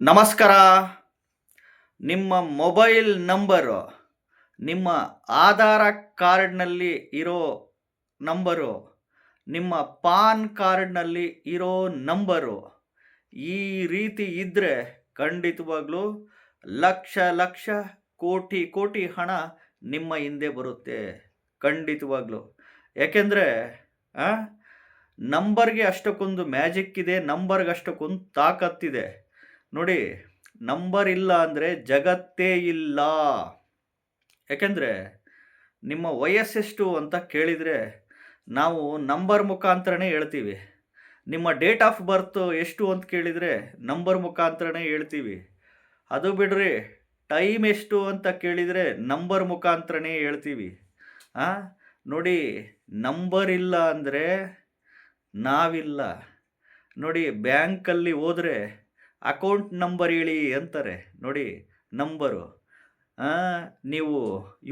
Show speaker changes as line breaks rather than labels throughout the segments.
ನಮಸ್ಕಾರ. ನಿಮ್ಮ mobile number, ನಿಮ್ಮ ಆಧಾರ ಕಾರ್ಡ್ನಲ್ಲಿ ಇರೋ ನಂಬರು, ನಿಮ್ಮ ಪಾನ್ ಕಾರ್ಡ್ನಲ್ಲಿ ಇರೋ ನಂಬರು ಈ ರೀತಿ ಇದ್ದರೆ ಖಂಡಿತವಾಗ್ಲೂ ಲಕ್ಷ ಲಕ್ಷ ಕೋಟಿ ಕೋಟಿ ಹಣ ನಿಮ್ಮ ಹಿಂದೆ ಬರುತ್ತೆ, ಖಂಡಿತವಾಗ್ಲೂ. ಯಾಕೆಂದರೆ ನಂಬರ್ಗೆ ಅಷ್ಟಕ್ಕೊಂದು ಮ್ಯಾಜಿಕ್ ಇದೆ, ನಂಬರ್ಗೆ ಅಷ್ಟಕ್ಕೊಂದು ತಾಕತ್ತಿದೆ. ನೋಡಿ, ನಂಬರ್ ಇಲ್ಲ ಅಂದರೆ ಜಗತ್ತೇ ಇಲ್ಲ. ಯಾಕೆಂದರೆ, ನಿಮ್ಮ ವಯಸ್ಸೆಷ್ಟು ಅಂತ ಕೇಳಿದರೆ, ನಾವು ನಂಬರ್ ಮುಖಾಂತರನೇ ಹೇಳ್ತೀವಿ. ನಿಮ್ಮ ಡೇಟ್ ಆಫ್ ಬರ್ತ್ ಎಷ್ಟು ಅಂತ ಕೇಳಿದರೆ, ನಂಬರ್ ಮುಖಾಂತರನೇ ಹೇಳ್ತೀವಿ. ಅದು ಬಿಡ್ರಿ, ಟೈಮ್ ಎಷ್ಟು ಅಂತ ಕೇಳಿದರೆ, ನಂಬರ್ ಮುಖಾಂತರನೇ ಹೇಳ್ತೀವಿ. ಆ, ನೋಡಿ, ನಂಬರ್ ಇಲ್ಲ ಅಂದರೆ ನಾವಿಲ್ಲ. ನೋಡಿ, ಬ್ಯಾಂಕಲ್ಲಿ ಹೋದರೆ ಅಕೌಂಟ್ ನಂಬರ್ ಹೇಳಿ ಅಂತಾರೆ. ನೋಡಿ, ನಂಬರು. ನೀವು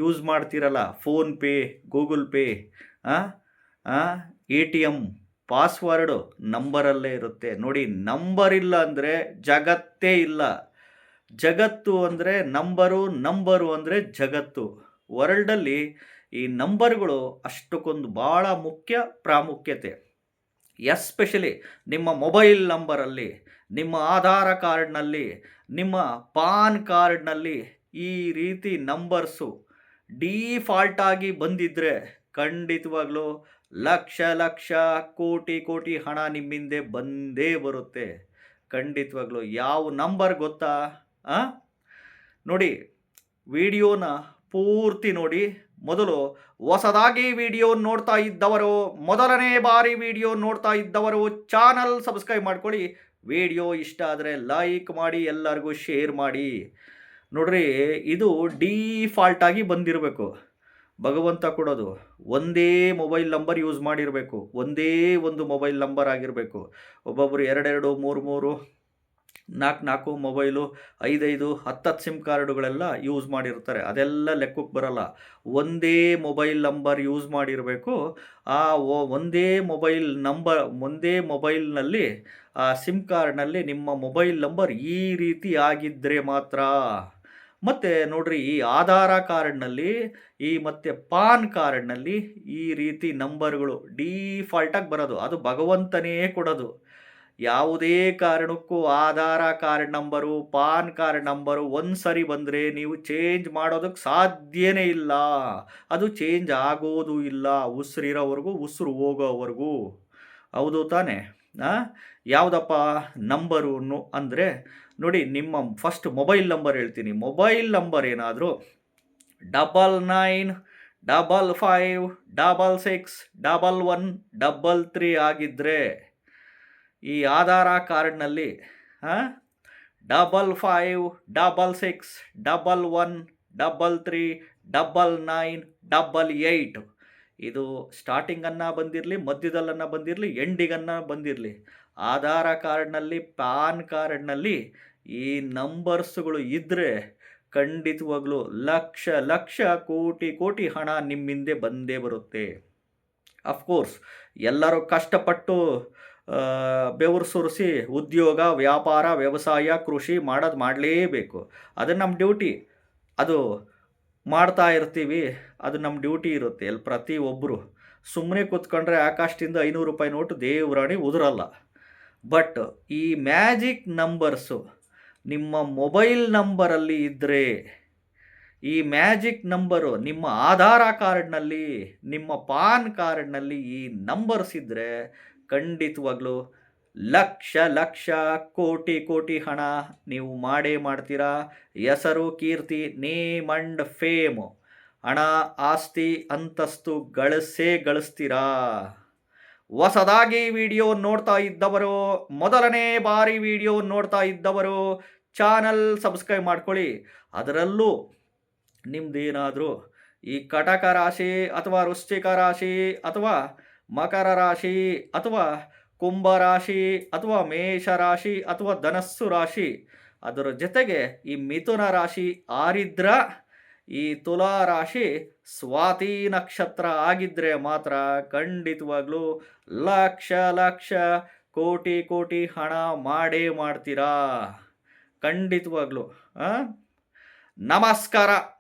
ಯೂಸ್ ಮಾಡ್ತೀರಲ್ಲ PhonePe Google Pay A T M password ನಂಬರಲ್ಲೇ ಇರುತ್ತೆ. ನೋಡಿ, ನಂಬರ್ ಇಲ್ಲ ಅಂದರೆ ಜಗತ್ತೇ ಇಲ್ಲ. ಜಗತ್ತು ಅಂದರೆ ನಂಬರು ನಂಬರು ಅಂದರೆ ಜಗತ್ತು. ವರ್ಲ್ಡಲ್ಲಿ ಈ ನಂಬರ್ಗಳು ಅಷ್ಟಕ್ಕೊಂದು ಭಾಳ ಮುಖ್ಯ ಪ್ರಾಮುಖ್ಯತೆ. ಎಸ್ಪೆಷಲಿ ನಿಮ್ಮ ಮೊಬೈಲ್ ನಂಬರಲ್ಲಿ, ನಿಮ್ಮ ಆಧಾರ ಕಾರ್ಡ್ನಲ್ಲಿ, ನಿಮ್ಮ ಪಾನ್ ಕಾರ್ಡ್ನಲ್ಲಿ ಈ ರೀತಿ ನಂಬರ್ಸು ಡೀಫಾಲ್ಟಾಗಿ ಬಂದಿದ್ದರೆ ಖಂಡಿತವಾಗ್ಲೂ ಲಕ್ಷ ಲಕ್ಷ ಕೋಟಿ ಕೋಟಿ ಹಣ ನಿಮ್ಮಿಂದೆ ಬಂದೇ ಬರುತ್ತೆ ಖಂಡಿತವಾಗ್ಲೂ ಯಾವ ನಂಬರ್ ಗೊತ್ತಾ? ನೋಡಿ, ವಿಡಿಯೋನ ಪೂರ್ತಿ ನೋಡಿ. ಮೊದಲು ಹೊಸದಾಗಿ ವಿಡಿಯೋ ನೋಡ್ತಾ ಇದ್ದವರು, ಮೊದಲನೇ ಬಾರಿ ವಿಡಿಯೋ ನೋಡ್ತಾ ಇದ್ದವರು ಚಾನಲ್ ಸಬ್ಸ್ಕ್ರೈಬ್ ಮಾಡ್ಕೊಳ್ಳಿ. ವಿಡಿಯೋ ಇಷ್ಟ ಆದರೆ ಲೈಕ್ ಮಾಡಿ, ಎಲ್ಲರಿಗೂ ಶೇರ್ ಮಾಡಿ. ನೋಡ್ರಿ, ಇದು ಡೀಫಾಲ್ಟಾಗಿ ಬಂದಿರಬೇಕು. ಭಗವಂತ ಕೊಡೋದು ಒಂದೇ ಮೊಬೈಲ್ ನಂಬರ್ ಯೂಸ್ ಮಾಡಿರಬೇಕು. ಒಂದೇ ಒಂದು ಮೊಬೈಲ್ ನಂಬರ್ ಆಗಿರಬೇಕು. ಒಬ್ಬೊಬ್ಬರು ಎರಡೆರಡು, ಮೂರು ಮೂರು. ನಾಲ್ಕು ನಾಲ್ಕು ಮೊಬೈಲು, ಐದೈದು, ಹತ್ತತ್ತು ಸಿಮ್ ಕಾರ್ಡುಗಳೆಲ್ಲ ಯೂಸ್ ಮಾಡಿರ್ತಾರೆ. ಅದೆಲ್ಲ ಲೆಕ್ಕಕ್ಕೆ ಬರಲ್ಲ. ಒಂದೇ ಮೊಬೈಲ್ ನಂಬರ್ ಯೂಸ್ ಮಾಡಿರಬೇಕು. ಆ ಒಂದೇ ಮೊಬೈಲ್ ನಂಬರ್, ಒಂದೇ ಮೊಬೈಲ್ನಲ್ಲಿ, ಆ ಸಿಮ್ ಕಾರ್ಡ್ನಲ್ಲಿ ನಿಮ್ಮ ಮೊಬೈಲ್ ನಂಬರ್ ಈ ರೀತಿ ಆಗಿದ್ದರೆ ಮಾತ್ರ. ಮತ್ತು ನೋಡಿರಿ, ಈ ಆಧಾರ ಕಾರ್ಡ್ನಲ್ಲಿ, ಈ ಮತ್ತು ಪಾನ್ ಕಾರ್ಡ್ನಲ್ಲಿ ಈ ರೀತಿ ನಂಬರ್ಗಳು ಡೀಫಾಲ್ಟಾಗಿ ಬರೋದು. ಅದು ಭಗವಂತನೇ ಕೊಡೋದು. ಯಾವುದೇ ಕಾರಣಕ್ಕೂ Aadhaar card number, PAN card number ಒಂದು ಸರಿ ಬಂದರೆ ನೀವು ಚೇಂಜ್ ಮಾಡೋದಕ್ಕೆ ಸಾಧ್ಯನೇ ಇಲ್ಲ. ಅದು ಚೇಂಜ್ ಆಗೋದು ಇಲ್ಲ ಉಸಿರಿರೋವರೆಗೂ, ಉಸಿರು ಹೋಗೋವರೆಗೂ. ಹೌದು ತಾನೇ? ಯಾವುದಪ್ಪ ನಂಬರು ಅಂದರೆ, ನೋಡಿ ನಿಮ್ಮ ಫಸ್ಟ್ ಮೊಬೈಲ್ ನಂಬರ್ ಹೇಳ್ತೀನಿ. ಮೊಬೈಲ್ ನಂಬರ್ ಏನಾದರೂ double nine, double five, double six, double one, double three ಆಗಿದ್ದರೆ ಈ ಆಧಾರ ಕಾರ್ಡ್ನಲ್ಲಿ double five, double six, double one, double three, double nine, double eight. ಇದು ಸ್ಟಾರ್ಟಿಂಗನ್ನು ಬಂದಿರಲಿ, ಮಧ್ಯದಲ್ಲನ್ನು ಬಂದಿರಲಿ, ಎಂಡಿಗನ್ನು ಬಂದಿರಲಿ. ಆಧಾರ ಕಾರ್ಡ್ನಲ್ಲಿ, ಪ್ಯಾನ್ ಕಾರ್ಡ್ನಲ್ಲಿ ಈ ನಂಬರ್ಸ್ಗಳು ಇದ್ದರೆ ಖಂಡಿತವಾಗ್ಲೂ ಲಕ್ಷ ಲಕ್ಷ ಕೋಟಿ ಕೋಟಿ ಹಣ ನಿಮ್ಮಿಂದೆ ಬಂದೇ ಬರುತ್ತೆ. ಅಫ್ಕೋರ್ಸ್, ಎಲ್ಲರೂ ಕಷ್ಟಪಟ್ಟು ಬೆವರು ಸುರಿಸಿ ಉದ್ಯೋಗ, ವ್ಯಾಪಾರ, ವ್ಯವಸಾಯ, ಕೃಷಿ ಮಾಡೋದು ಮಾಡಲೇಬೇಕು. ಅದು ನಮ್ಮ ಡ್ಯೂಟಿ. ಅದು ಮಾಡ್ತಾ ಇರ್ತೀವಿ, ಅದು ನಮ್ಮ ಡ್ಯೂಟಿ ಇರುತ್ತೆ ಅಲ್ಲಿ ಪ್ರತಿಯೊಬ್ಬರು ಸುಮ್ಮನೆ ಕೂತ್ಕೊಂಡ್ರೆ ಆಕಾಶದಿಂದ ಐನೂರು ರೂಪಾಯಿ ನೋಟು ದೇವರಾಣಿ ಉದುರಲ್ಲ. ಬಟ್ ಈ ಮ್ಯಾಜಿಕ್ ನಂಬರ್ಸು, ನಿಮ್ಮ ಮೊಬೈಲ್ ನಂಬರಲ್ಲಿ ಇದ್ದರೆ ಈ ಮ್ಯಾಜಿಕ್ ನಂಬರು ನಿಮ್ಮ ಆಧಾರ ಕಾರ್ಡ್ನಲ್ಲಿ, ನಿಮ್ಮ ಪಾನ್ ಕಾರ್ಡ್ನಲ್ಲಿ ಈ ನಂಬರ್ಸ್ ಇದ್ದರೆ ಖಂಡಿತವಾಗ್ಲೂ ಲಕ್ಷ ಲಕ್ಷ ಕೋಟಿ ಕೋಟಿ ಹಣ ನೀವು ಮಾಡೇ ಮಾಡ್ತೀರಾ. ಹೆಸರು, ಕೀರ್ತಿ, ನೇಮ್ ಅಂಡ್ ಫೇಮು. ಹಣ, ಆಸ್ತಿ, ಅಂತಸ್ತು ಗಳಿಸೇ ಗಳಿಸ್ತೀರಾ. ಹೊಸದಾಗಿ ವಿಡಿಯೋ ನೋಡ್ತಾ ಇದ್ದವರು, ಮೊದಲನೇ ಬಾರಿ ವಿಡಿಯೋ ನೋಡ್ತಾ ಇದ್ದವರು, ಚಾನಲ್ ಸಬ್ಸ್ಕ್ರೈಬ್ ಮಾಡ್ಕೊಳ್ಳಿ. ಅದರಲ್ಲೂ ನಿಮ್ದೇನಾದರೂ ಈ ಕಟಕ ರಾಶಿ ಅಥವಾ ವೃಶ್ಚಿಕ ರಾಶಿ ಅಥವಾ ಮಕರ ರಾಶಿ ಅಥವಾ ಕುಂಭ ರಾಶಿ ಅಥವಾ ಮೇಷ ರಾಶಿ ಅಥವಾ ಧನಸ್ಸು ರಾಶಿ. ಅದರ ಜೊತೆಗೆ ಈ ಮಿಥುನ ರಾಶಿ ಆರಿದ್ರ, ಈ ತುಲಾ ರಾಶಿ ಸ್ವಾತಿ ನಕ್ಷತ್ರ ಆಗಿದ್ದರೆ ಮಾತ್ರ ಖಂಡಿತವಾಗ್ಲೂ ಲಕ್ಷ ಲಕ್ಷ ಕೋಟಿ ಕೋಟಿ ಹಣ ಮಾಡೇ ಮಾಡ್ತೀರಾ? ಖಂಡಿತವಾಗ್ಲೂ? ನಮಸ್ಕಾರ.